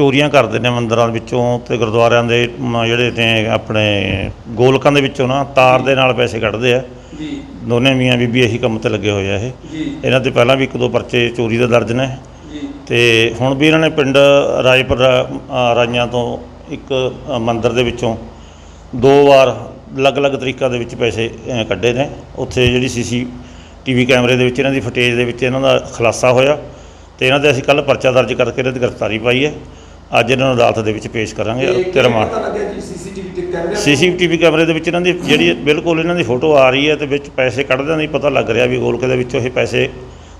ਚੋਰੀਆਂ ਕਰਦੇ ਨੇ ਮੰਦਰਾਂ ਵਿੱਚੋਂ ਤੇ ਗੁਰਦੁਆਰਿਆਂ ਦੇ ਮ, ਜਿਹੜੇ ਨੇ ਆਪਣੇ ਗੋਲਕਾਂ ਦੇ ਵਿੱਚੋਂ ਨਾ ਤਾਰ ਦੇ ਨਾਲ ਪੈਸੇ ਕੱਢਦੇ ਆ। ਜੀ। ਦੋਨੇ ਮੀਆਂ ਬੀਬੀ ਇਹੀ ਕੰਮ ਤੇ ਲੱਗੇ ਹੋਏ ਆ ਇਹ। ਜੀ। ਇਹਨਾਂ ਤੇ ਪਹਿਲਾਂ ਵੀ ਇੱਕ ਦੋ ਪਰਚੇ ਚੋਰੀ ਦੇ ਦਰਜ ਨੇ। ਜੀ। ਤੇ ਹੁਣ ਵੀ ਇਹਨਾਂ ਨੇ ਪਿੰਡ ਰਾਏਪੁਰ ਅ, ਰਾਈਆਂ ਤੋਂ ਇੱਕ ਅ, ਮੰਦਿਰ ਦੇ ਵਿੱਚੋਂ ਦੋ ਵਾਰ ਅਲੱਗ-ਅਲੱਗ ਤਰੀਕਾਂ ਦੇ ਵਿੱਚ ਪੈਸੇ ਅ, ਕੱਢੇ ਨੇ। ਉੱਥੇ ਜਿਹੜੀ ਸੀਸੀ ਟੀਵੀ ਕੈਮਰੇ ਦੇ ਵਿੱਚ ਇਹਨਾਂ ਦੀ ਫੁਟੇਜ ਦੇ ਵਿੱਚ ਇਹਨਾਂ ਦਾ ਖੁਲਾਸਾ ਹੋਇਆ। ਤੇ ਇਹਨਾਂ ਦੇ ਅਸੀਂ ਕੱਲ ਪਰਚਾ ਦਰਜ ਕਰਕੇ ਇਹਨਾਂ ਦੀ ਗ੍ਰਿਫਤਾਰੀ ਪਾਈ ਹੈ। ਅੱਜ ਇਹਨਾਂ ਨੂੰ ਅਦਾਲਤ ਦੇ ਵਿੱਚ ਪੇਸ਼ ਕਰਾਂਗੇ ਤੇ ਰਿਮਾਂਡ ਸੀਸੀਟੀਵੀ ਕੈਮਰੇ ਦੇ ਵਿੱਚ ਇਹਨਾਂ ਦੀ ਜਿਹੜੀ ਬਿਲਕੁਲ ਇਹਨਾਂ ਦੀ ਫੋਟੋ ਆ ਰਹੀ ਹੈ ਤੇ ਵਿੱਚ ਪੈਸੇ ਕੱਢਦਿਆਂ ਦਾ ਹੀ ਪਤਾ ਲੱਗ ਰਿਹਾ ਵੀ ਗੋਲਕੇ ਦੇ ਵਿੱਚੋਂ ਇਹ ਪੈਸੇ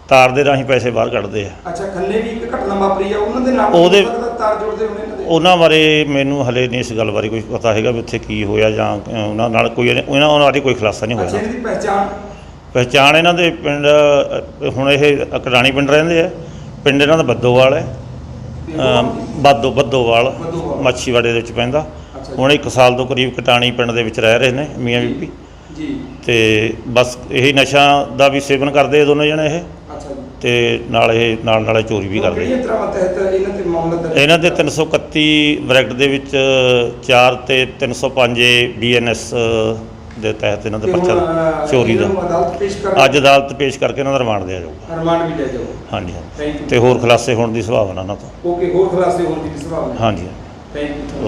ਤਾਰ ਦੇ ਰਾਹੀਂ ਪੈਸੇ ਬਾਹਰ ਕੱਢਦੇ ਆ। ਅੱਛਾ ਖੰਨੇ ਵੀ ਇੱਕ ਘਟਨਾ ਵਾਪਰੀ ਆ ਉਹਨਾਂ ਦੇ ਨਾਲ ਉਹਦੇ- ਹੋ ਸਕਦਾ ਤਾਰ ਜੋੜਦੇ ਹੋਣੇ ਇਹਨਾਂ ਦੇ? ਉਹਨਾਂ ਬਾਰੇ ਮੈਨੂੰ ਹਲੇ ਨਹੀਂ ਇਸ ਗੱਲ ਬਾਰੇ ਕੋਈ ਪਤਾ ਹੈਗਾ ਵੀ ਉੱਥੇ ਕੀ ਹੋਇਆ ਜਾਂ ਉਹਨਾਂ ਨਾਲ ਕੋਈ ਉਹਨਾਂ ਉਹਨਾਂ ਬਾਰੇ ਕੋਈ ਖੁਲਾਸਾ ਨਹੀਂ ਅੱਛਾ ਹੋਇਆ ਦੀ ਪਹਿਚਾਣ? ਪਹਿਚਾਣ ਇਹਨਾਂ ਦੇ ਪਿੰਡ ਹੁਣ ਇਹ ਕਰਾਣੀ ਪਿੰਡ ਰਹਿੰਦੇ ਆ। ਪਿੰਡ ਇਹਨਾਂ ਦਾ ਬੱਦੋਵਾਲ ਹੈ। ਬਾਦੋ ਬੱਦੋਵਾਲ ਬੱਦੋਵਾਲ। ਮੱਛੀਵਾੜੇ ਦੇ ਵਿੱਚ ਪੈਂਦਾ। ਹੁਣ 1 ਸਾਲ ਤੋਂ ਕਰੀਬ ਕਟਾਣੀ ਪਿੰਡ ਦੇ ਵਿੱਚ ਰਹਿ ਰਹੇ ਨੇ ਮੀਆਂ ਬੀਬੀ। ਜੀ। ਤੇ ਬਸ ਇਹੀ ਨਸ਼ਾ ਦਾ ਵੀ ਸੇਵਨ ਕਰਦੇ ਆ ਦੋਨੇ ਜਣੇ ਇਹ। ਤੇ ਨਾਲ ਇਹ ਨਾਲ ਨਾਲੇ ਚੋਰੀ ਵੀ ਕਰਦੇ ਇਹਨਾਂ ਤੇ ਮਾਮਲਾ ਦਰਜ ਇਹਨਾਂ ਦੇ 331 ਬ੍ਰੈਕਟ ਦੇ ਵਿੱਚ 4 ਤੇ 305 ਏ ਬੀਐਨਐਸ ਦੇ ਤਹਿਤ ਇਹਨਾਂ ਦਾ ਤੇ ਹੁਣ, ਪਰਚਾ ਅਹ, ਚੋਰੀ ਇਹਨਾਂ ਦਾ। ਨੂੰ ਅਦਾਲਤ ਪੇਸ਼ ਕਰ ਅੱਜ ਅਦਾਲਤ ਪੇਸ਼ ਕਰਕੇ ਇਹਨਾਂ ਦਾ ਰਿਮਾਂਡ ਦਿਆ ਜਾਊਗਾ। ਰਿਮਾਂਡ ਵੀ ਲੈ ਜਾਓ ਹਾਂਜੀ ਹਾਂਜੀ। ਥੈਂਕ ਯੂ ਤੇ ਹੋਰ ਖੁਲਾਸੇ ਹੋਣ ਦੀ ਸੰਭਾਵਨਾ ਇਹਨਾਂ ਤੋਂ। ਓਕੇ ਹੋਰ ਖੁਲਾਸੇ ਹੋਣ ਦੀ ਸੰਭਾਵਨਾ। ਹਾਂਜੀ। Thank you